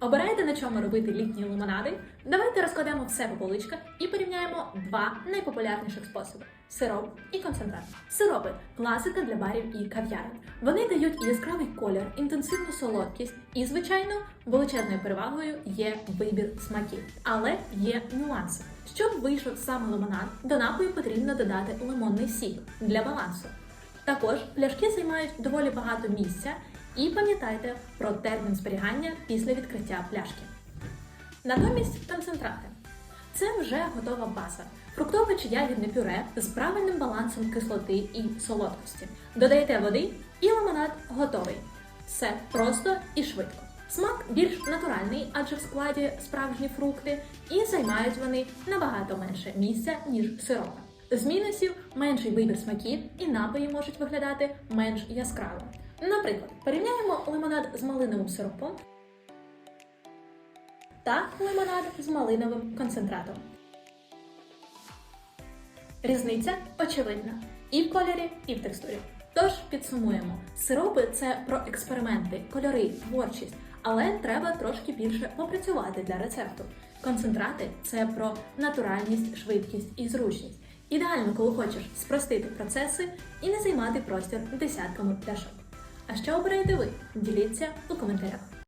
Обираєте на чому робити літні лимонади? Давайте розкладемо все по поличках і порівняємо два найпопулярніших способи: сироп і концентрат. Сиропи класика для барів і кав'ярень. Вони дають яскравий колір, інтенсивну солодкість і, звичайно, величезною перевагою є вибір смаків. Але є нюанси. Щоб вийшов саме лимонад, до напою потрібно додати лимонний сік для балансу. Також пляшки займають доволі багато місця, і пам'ятайте про термін зберігання після відкриття пляшки. Натомість концентрати. Це вже готова база. Фруктове чи ягідне пюре з правильним балансом кислоти і солодкості. Додаєте води і лимонад готовий. Все просто і швидко. Смак більш натуральний, адже в складі справжні фрукти, і займають вони набагато менше місця, ніж сиропи. З мінусів менший вибір смаків і напої можуть виглядати менш яскраво. Наприклад, порівняємо лимонад з малиновим сиропом та лимонад з малиновим концентратом. Різниця очевидна і в кольорі, і в текстурі. Тож підсумуємо: сиропи це про експерименти, кольори, творчість, але треба трошки більше попрацювати для рецепту. Концентрати це про натуральність, швидкість і зручність. Ідеально, коли хочеш спростити процеси і не займати простір десятками пляшок. А що обираєте ви? Діліться у коментарях.